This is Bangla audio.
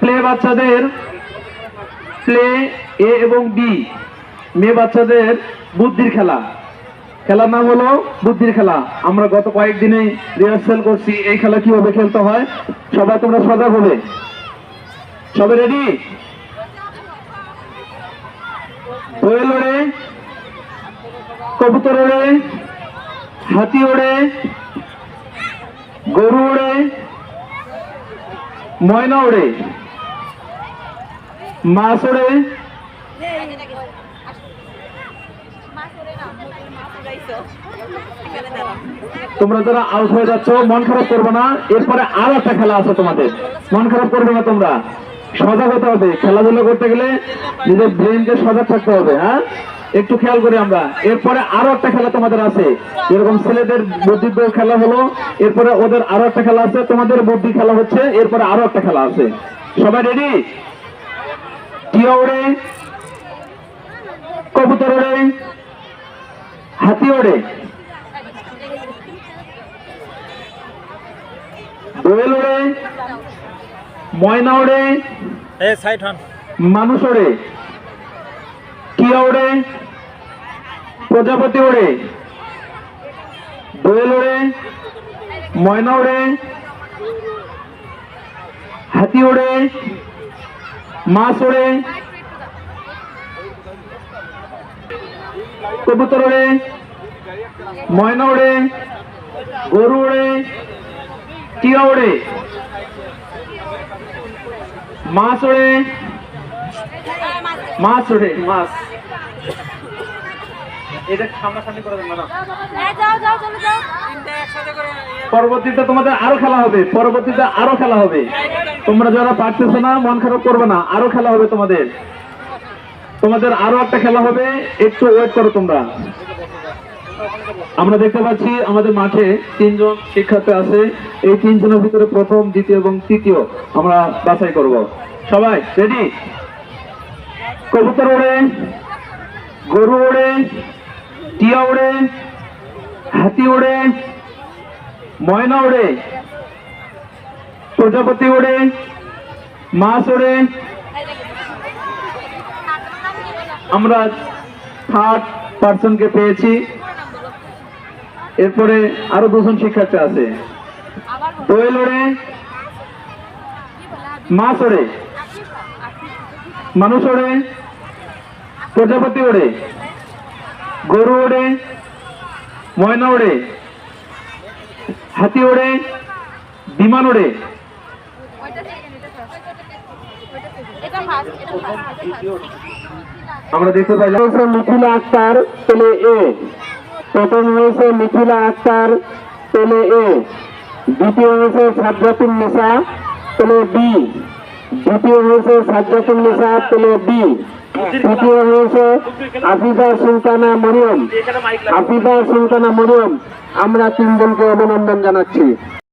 প্লে বাচ্চাদের প্লে, এ এবং বি। মেয়ে বাচ্চাদের বুদ্ধির খেলা। খেলার নাম হলো বুদ্ধির খেলা। আমরা গত কয়েকদিনে করছি, এই খেলা কীভাবে খেলতে হয়, সবাই তোমরা সজাগ হবে। সবাই রেডি ওড়ে, কবুতর ওড়ে, হাতি ওড়ে, গরু ওড়ে ময়না ওড়ে মাছ ওড়ে তোমরা যারা আউট হয়ে যাচ্ছ, মন খারাপ করবে না। এরপরে আর একটা খেলা আছে তোমাদের। মন খারাপ করবে না তোমরা। সজাগ হতে হবে। খেলাধুলা করতে গেলে নিজের ব্রেনকে সজাগ থাকতে হবে হ্যাঁ? একটু খেয়াল করি আমরা। এরপরে আরও একটা খেলা তোমাদের আছে। এরকম ছেলেদের বুদ্ধির খেলা হলো। এরপরে ওদের আরও একটা খেলা আছে। তোমাদের বুদ্ধি খেলা হচ্ছে। এরপরে আরও একটা খেলা আছে। সবাই রেডি টিয়া ওড়ে কবুতর ওড়ে হাতি ওড়ে দোয়েল ওড়ে ময়না ওড়ে মানুষ ওড়ে টিয়া ওড়ে প্রজাপতি ওড়ে, দোয়েল ওড়ে, ময়না ওড়ে, হাতি ওড়ে, মাছ ওড়ে, কবুতর ওড়ে, ময়না ওড়ে, গরু ওড়ে, টিয়া ওড়ে, মাছ ওড়ে মাছ ওড়ে, মাছ। এটা সামনাসামনি করে দেন না যাও যাও চলে যাও। পরবর্তীতে তোমাদের আরও খেলা হবে পরবর্তীতে আরও খেলা হবে। তোমরা যারা পারতেছো না মন খারাপ করবে না আরও খেলা হবে তোমাদের। তোমাদের আরও একটা খেলা হবে একটু ওয়েট করো তোমরা। আমরা দেখতে পাচ্ছি আমাদের মাঠে তিনজন শিক্ষার্থী আছে এই তিনজনের ভিতরে প্রথম দ্বিতীয় এবং তৃতীয় আমরা বাছাই করব। সবাই রেডি কবুতর ওড়ে গরু ওড়ে টিয়া ওড়ে, হাতি ওড়ে, ময়না ওড়ে, প্রজাপতি ওড়ে, মাছ ওড়ে। আমরা থার্ড পার্সনকে পেয়েছি। এরপরে আরও দুজন শিক্ষার্থী আছে। দোয়েল ওড়ে, মাছ ওড়ে, মানুষ ওড়ে, প্রজাপতি ওড়ে। গরু ওড়ে ময়না ওড়ে হাতি ওড়ে বিমান ওড়ে আমরা দেখতে পাইলাম মিথিলা আক্তার পেলে এ প্রথম হয়েছে মিথিলা আক্তার পেলে এ দ্বিতীয় হয়েছে সাজ্জাতুল নিসা পেলে বি দ্বিতীয় হয়েছে সাজ্জাতুল নিসা পেলে বি। তৃতীয় হয়েছে আফিফা সুলতানা মরিয়ম। আফিফা সুলতানা মরিয়ম, আমরা তিনজনকে অভিনন্দন জানাচ্ছি।